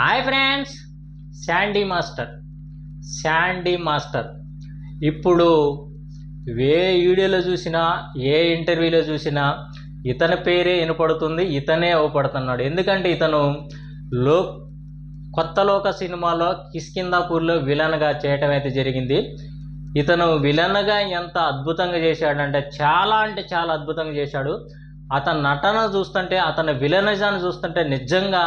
Hi friends Sandy master Sandy master. ఇప్పుడు ఏ వీడియోలో చూసినా ఏ ఇంటర్వ్యూలో చూసినా ఇతని పేరే వినపడుతుంది ఇతనే అవపడుతున్నాడు. ఎందుకంటే ఇతను లో కొత్త లోక సినిమాలో కిష్కిందాపూర్లో విలన్గా చేయటం అయితే జరిగింది. ఇతను విలన్గా ఎంత అద్భుతంగా చేశాడంటే చాలా అంటే చాలా అద్భుతంగా చేశాడు. అతని నటన చూస్తుంటే అతని విలనజాన్ని చూస్తుంటే నిజంగా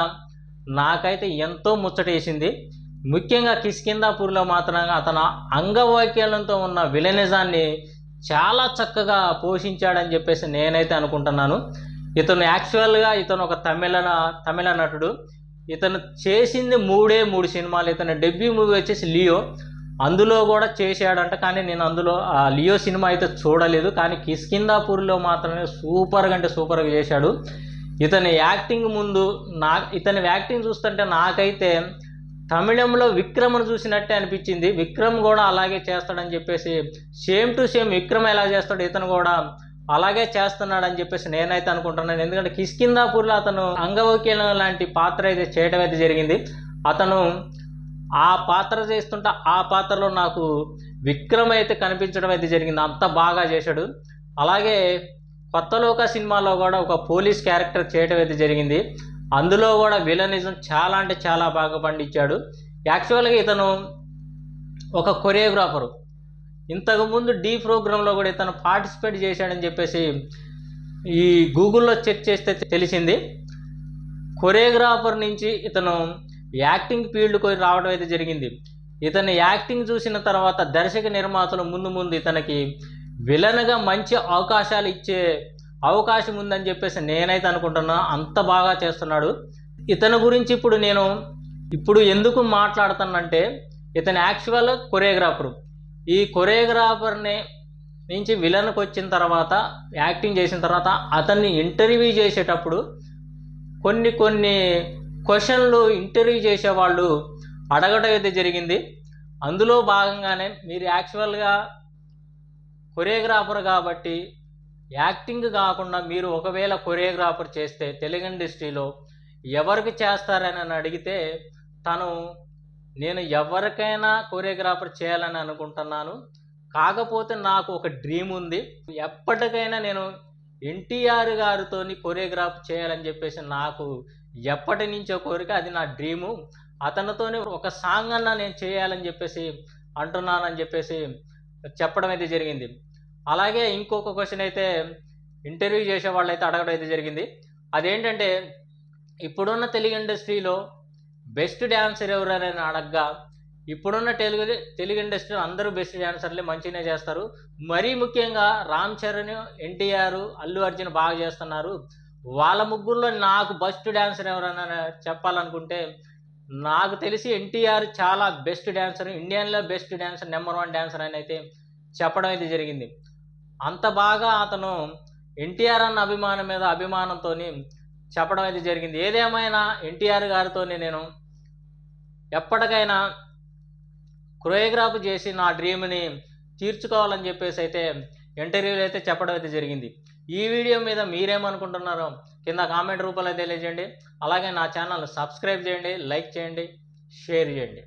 నాకైతే ఎంతో ముచ్చటేసింది. ముఖ్యంగా కిష్కిందాపూర్లో మాత్రంగా అతను అంగవైకల్యంతో ఉన్న విలనిజాన్ని చాలా చక్కగా పోషించాడని చెప్పేసి నేనైతే అనుకుంటున్నాను. ఇతను యాక్చువల్గా ఇతను ఒక తమిళ తమిళ నటుడు. ఇతను చేసింది మూడే మూడు సినిమాలు. ఇతని డెబ్యూ మూవీ వచ్చేసి లియో. అందులో కూడా చేశాడంట కానీ నేను అందులో ఆ లియో సినిమా అయితే చూడలేదు. కానీ కిష్కిందాపూర్లో మాత్రమే సూపర్గా అంటే సూపర్గా చేశాడు. ఇతని యాక్టింగ్ ముందు నా ఇతని యాక్టింగ్ చూస్తుంటే నాకైతే తమిళంలో విక్రమ్ను చూసినట్టే అనిపించింది. విక్రమ్ కూడా అలాగే చేస్తాడని చెప్పేసి సేమ్ టు సేమ్ విక్రమ్ ఎలా చేస్తాడు ఇతను కూడా అలాగే చేస్తున్నాడని చెప్పేసి నేనైతే అనుకుంటున్నాను. ఎందుకంటే కిష్కిందాపూర్లో అతను అంగవకీలం లాంటి పాత్ర అయితే చేయడం అయితే జరిగింది. అతను ఆ పాత్ర చేస్తుంటే ఆ పాత్రలో నాకు విక్రమ్ అయితే కనిపించడం అయితే జరిగింది. అంత బాగా చేశాడు. అలాగే కొత్త లోక సినిమాలో కూడా ఒక పోలీస్ క్యారెక్టర్ చేయడం అయితే జరిగింది. అందులో కూడా విలనిజం చాలా అంటే చాలా బాగా పండించాడు. యాక్చువల్గా ఇతను ఒక కొరియోగ్రాఫరు. ఇంతకుముందు డీ ప్రోగ్రాంలో కూడా ఇతను పార్టిసిపేట్ చేశాడని చెప్పేసి ఈ గూగుల్లో చెక్ చేస్తే తెలిసింది. కొరియోగ్రాఫర్ నుంచి ఇతను యాక్టింగ్ ఫీల్డ్కి రావడం అయితే జరిగింది. ఇతని యాక్టింగ్ చూసిన తర్వాత దర్శక నిర్మాతలు ముందు ముందు ఇతనికి విలన్గా మంచి అవకాశాలు ఇచ్చే అవకాశం ఉందని చెప్పేసి నేనైతే అనుకుంటున్నా. అంత బాగా చేస్తున్నాడు. ఇతని గురించి ఇప్పుడు నేను ఇప్పుడు ఎందుకు మాట్లాడుతానంటే ఇతని యాక్చువల్ కొరియోగ్రాఫరు. ఈ కొరియోగ్రాఫర్ని నుంచి విలన్కి వచ్చిన తర్వాత యాక్టింగ్ చేసిన తర్వాత అతన్ని ఇంటర్వ్యూ చేసేటప్పుడు కొన్ని కొన్ని క్వశ్చన్లు ఇంటర్వ్యూ చేసేవాళ్ళు అడగడం అయితే జరిగింది. అందులో భాగంగానే మీరు యాక్చువల్గా కొరియోగ్రాఫర్ కాబట్టి యాక్టింగ్ కాకుండా మీరు ఒకవేళ కొరియోగ్రాఫర్ చేస్తే తెలుగు ఇండస్ట్రీలో ఎవరికి చేస్తారని అడిగితే తను నేను ఎవరికైనా కొరియోగ్రాఫర్ చేయాలని అనుకుంటున్నాను. కాకపోతే నాకు ఒక డ్రీమ్ ఉంది. ఎప్పటికైనా నేను ఎన్టీఆర్ గారితో కొరియోగ్రాఫ్ చేయాలని చెప్పేసి నాకు ఎప్పటి నుంచో కోరిక అది నా డ్రీము. అతనితోనే ఒక సాంగ్ అన్నా నేను చేయాలని చెప్పేసి అంటున్నానని చెప్పేసి చెప్పడం అయితే జరిగింది. అలాగే ఇంకొక క్వశ్చన్ అయితే ఇంటర్వ్యూ చేసే వాళ్ళు అయితే అడగడం అయితే జరిగింది. అదేంటంటే ఇప్పుడున్న తెలుగు ఇండస్ట్రీలో బెస్ట్ డ్యాన్సర్ ఎవరని అడగ్గా ఇప్పుడున్న తెలుగు తెలుగు ఇండస్ట్రీలో అందరూ బెస్ట్ డ్యాన్సర్లే మంచిగానే చేస్తారు. మరీ ముఖ్యంగా రామ్ చరణ్ ఎన్టీఆర్ అల్లు అర్జున్ బాగా చేస్తున్నారు. వాళ్ళ ముగ్గురులో నాకు బెస్ట్ డ్యాన్సర్ ఎవరన్నా చెప్పాలనుకుంటే నాకు తెలిసి ఎన్టీఆర్ చాలా best dancer ఇండియన్లో best dancer number one dancer అని అయితే చెప్పడం అయితే జరిగింది. అంత బాగా అతను ఎన్టీఆర్ అన్న అభిమానం మీద అభిమానంతో చెప్పడం అయితే జరిగింది. ఏదేమైనా ఎన్టీఆర్ గారితోనే నేను ఎప్పటికైనా కొరియోగ్రాఫ్ చేసి నా డ్రీమ్ని తీర్చుకోవాలని చెప్పేసి అయితే ఇంటర్వ్యూలో అయితే చెప్పడం అయితే జరిగింది. ఈ వీడియో మీద మీరేమనుకుంటున్నారో కింద కామెంట్ రూపంలో తెలియజేయండి. అలాగే నా ఛానల్ సబ్స్క్రైబ్ చేయండి లైక్ చేయండి షేర్ చేయండి.